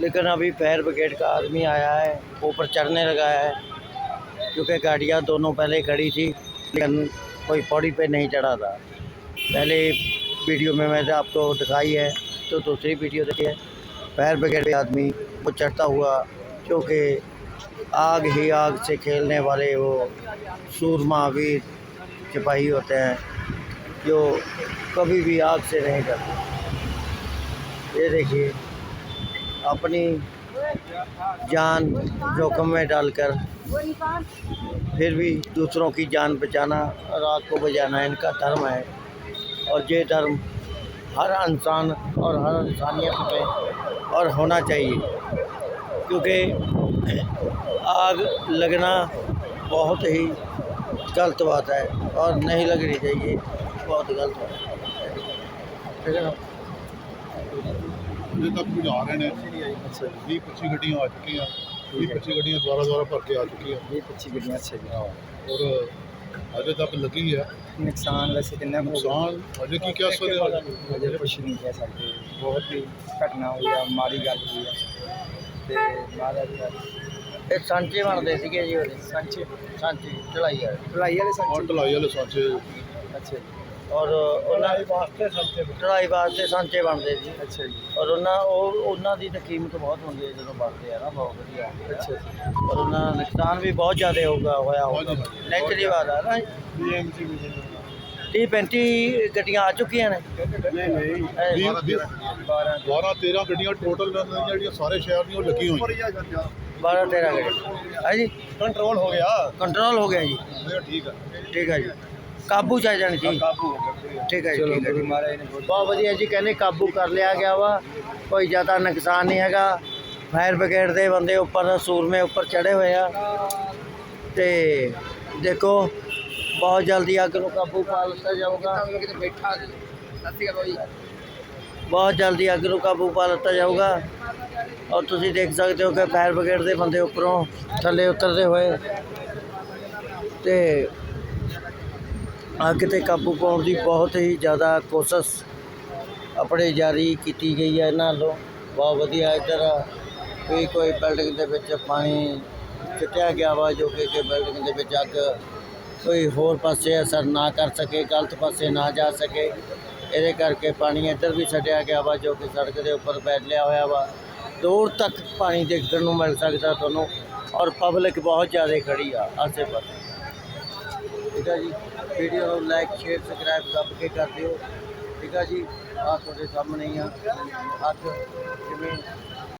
लेकिन अभी fire brigade का आदमी आया है, ऊपर चढ़ने लगा है, क्योंकि गाड़ियाँ दोनों पहले खड़ी थी, लेकिन कोई पौड़ी पे नहीं चढ़ा था। पहले वीडियो में मैंने आपको दिखाई है तो दूसरी वीडियो देखी है। फायर ब्रिगेड के आदमी वो चढ़ता हुआ, क्योंकि आग ही आग से खेलने वाले वो सूरमा वीर सिपाही होते हैं, जो कभी भी आग से नहीं डरते। ये देखिए। अपनी जान जोखिम में डालकर फिर भी दूसरों की जान बचाना आग को बचाना इनका धर्म है। और ये धर्म हर इंसान और हर इंसानियत में और होना चाहिए। क्योंकि आग लगना बहुत ही गलत बात है और नहीं लगनी चाहिए, बहुत गलत बात है। ठीक है ना? ਅਜੇ ਤੱਕ ਬੁਝਾ ਰਹੇ ਨੇ। ਅੱਛਾ 20 25 ਗੱਡੀਆਂ ਆ ਚੁੱਕੀਆਂ 20 25 ਗੱਡੀਆਂ ਦੁਆਰਾ ਦੁਆਰਾ ਭਰ ਕੇ ਆ ਚੁੱਕੀਆਂ। 20 25 ਗੱਡੀਆਂ ਅੱਛਾ ਜੀ। ਹਾਂ ਔਰ ਅਜੇ ਤੱਕ ਲੱਗੀ ਹੈ। ਨੁਕਸਾਨ ਵੈਸੇ ਕਿੰਨਾ ਨੁਕਸਾਨ ਅਜੇ ਕੀ ਕਹਿ ਸਕਦੇ ਅਜੇ ਕੁਝ ਨਹੀਂ ਕਹਿ ਸਕਦੇ। ਬਹੁਤ ਹੀ ਘਟਨਾ ਹੋਈ ਆ ਮਾੜੀ ਗੱਲ ਹੋਈ ਆ। ਤੇ ਮਹਾਰਾਜ ਦਾ ਇੱਕ ਸਾਂਚੇ ਬਣਦੇ ਸੀਗੇ ਜੀ ਉਹਦੇ। ਸਾਂਚੇ। ਸਾਂਚੇ ਢਲਾਈ ਵਾਲੇ। ਢਲਾਈ ਵਾਲੇ ਸਾਂਚੇ। ਢਲਾਈ ਵਾਲੇ ਸਾਂਚੇ। ਅੱਛਾ ਜੀ। ਔਰ ਉਹਨਾਂ ਵਾਸਤੇ ਸਾਂਚੇ ਚੜਾਈ ਵਾਸਤੇ ਸਾਂਚੇ ਬਣਦੇ ਸੀ ਅੱਛਾ ਜੀ। ਔਰ ਉਹਨਾਂ ਉਹ ਉਹਨਾਂ ਦੀ ਤਾਂ ਕੀਮਤ ਬਹੁਤ ਹੁੰਦੀ ਹੈ ਜਦੋਂ ਬਣਦੇ ਆ ਨਾ ਬਹੁਤ ਵਧੀਆ ਆ। ਅੱਛਾ ਜੀ। ਔਰ ਉਹਨਾਂ ਦਾ ਨੁਕਸਾਨ ਵੀ ਬਹੁਤ ਜ਼ਿਆਦਾ ਹੋਊਗਾ ਹੋਇਆ ਹੋਊਗਾ। ਹਾਂਜੀ। ਨੈਚੁਰਲੀ ਬਾਤ ਆ ਨਾ। ਬੀਐਮਸੀ ਵੀ 30 35 ਗੱਡੀਆਂ ਆ ਚੁੱਕੀਆਂ ਨੇ। ਨਹੀਂ ਨਹੀਂ। ਇਹ 12 12 12 13 ਗੱਡੀਆਂ ਟੋਟਲ ਜਿਹੜੀਆਂ ਸਾਰੇ ਸ਼ਹਿਰ ਦੀਆਂ ਲੱਗੀਆਂ ਹੋਈਆਂ। 12 13 ਗੱਡੀ ਹੈ ਜੀ ਕੰਟਰੋਲ ਹੋ ਗਿਆ। ਕੰਟਰੋਲ ਹੋ ਗਿਆ ਜੀ। ਠੀਕ ਹੈ ਠੀਕ ਹੈ ਜੀ। ਕਾਬੂ ਚ ਆ ਜਾਣੀ ਜੀ। ਕਾਬੂ ਹੋ ਗਿਆ ਠੀਕ ਹੈ ਜੀ ਚਲੋ ਠੀਕ ਹੈ ਗੁਰੂ ਜੀ ਮਹਾਰਾਜ ਨੇ ਬਹੁਤ ਬਹੁਤ ਵਧੀਆ ਜੀ ਕਹਿੰਦੇ ਕਾਬੂ ਕਰ ਲਿਆ ਗਿਆ ਵਾ। ਕੋਈ ਜ਼ਿਆਦਾ ਨੁਕਸਾਨ ਨਹੀਂ ਹੈਗਾ। ਫਾਇਰ ਬ੍ਰਿਗੇਡ ਦੇ ਬੰਦੇ ਉੱਪਰ ਸੂਰਮੇ ਉੱਪਰ ਚੜੇ ਹੋਏ ਆ। ਤੇ ਦੇਖੋ ਬਹੁਤ ਜਲਦੀ ਅੱਗ ਨੂੰ ਕਾਬੂ ਪਾ ਲਿੱਤਾ ਜਾਊਗਾ। ਕਿਤੇ ਬੈਠਾ ਸੀ? ਬਹੁਤ ਜਲਦੀ ਅੱਗ ਨੂੰ ਕਾਬੂ ਪਾ ਲਿੱਤਾ ਜਾਊਗਾ। ਔਰ ਤੁਸੀਂ ਦੇਖ ਸਕਦੇ ਹੋ ਕਿ ਫਾਇਰ ਬ੍ਰਿਗੇਡ ਦੇ ਬੰਦੇ ਉੱਪਰੋਂ ਥੱਲੇ ਉਤਰਦੇ ਹੋਏ ਤੇ ਅੱਗ ਤੇ ਕਾਬੂ ਪਾਉਣ ਦੀ ਬਹੁਤ ਹੀ ਜ਼ਿਆਦਾ ਕੋਸ਼ਿਸ਼ ਆਪਣੇ ਜਾਰੀ ਕੀਤੀ ਗਈ ਹੈ ਇਹਨਾਂ ਵੱਲੋਂ। ਬਹੁਤ ਵਧੀਆ ਇੱਧਰ ਵੀ ਕੋਈ ਬਿਲਡਿੰਗ ਦੇ ਵਿੱਚ ਪਾਣੀ ਚੁੱਕਿਆ ਗਿਆ ਵਾ, ਜੋ ਕਿ ਕਿ ਬਿਲਡਿੰਗ ਦੇ ਵਿੱਚ ਅੱਗ ਕੋਈ ਹੋਰ ਪਾਸੇ ਅਸਰ ਨਾ ਕਰ ਸਕੇ, ਗਲਤ ਪਾਸੇ ਨਾ ਜਾ ਸਕੇ। ਇਹਦੇ ਕਰਕੇ ਪਾਣੀ ਇੱਧਰ ਵੀ ਛੱਡਿਆ ਗਿਆ ਵਾ, ਜੋ ਕਿ ਸੜਕ ਦੇ ਉੱਪਰ ਫੈਲਿਆ ਹੋਇਆ ਵਾ। ਦੂਰ ਤੱਕ ਪਾਣੀ ਦੇਖਣ ਨੂੰ ਮਿਲ ਸਕਦਾ ਤੁਹਾਨੂੰ ਔਰ ਪਬਲਿਕ ਬਹੁਤ ਜ਼ਿਆਦਾ ਖੜੀ ਆ ਆਸੇ ਪਾਸੇ ਠੀਕ ਆ ਜੀ। ਵੀਡੀਓ ਨੂੰ ਲਾਈਕ ਸ਼ੇਅਰ ਸਬਸਕ੍ਰਾਈਬ ਦੱਬ ਕੇ ਕਰ ਦਿਓ। ਠੀਕ ਆ ਜੀ। ਆ ਤੁਹਾਡੇ ਸਾਹਮਣੇ ਹੀ ਆ। ਅੱਗ ਜਿਵੇਂ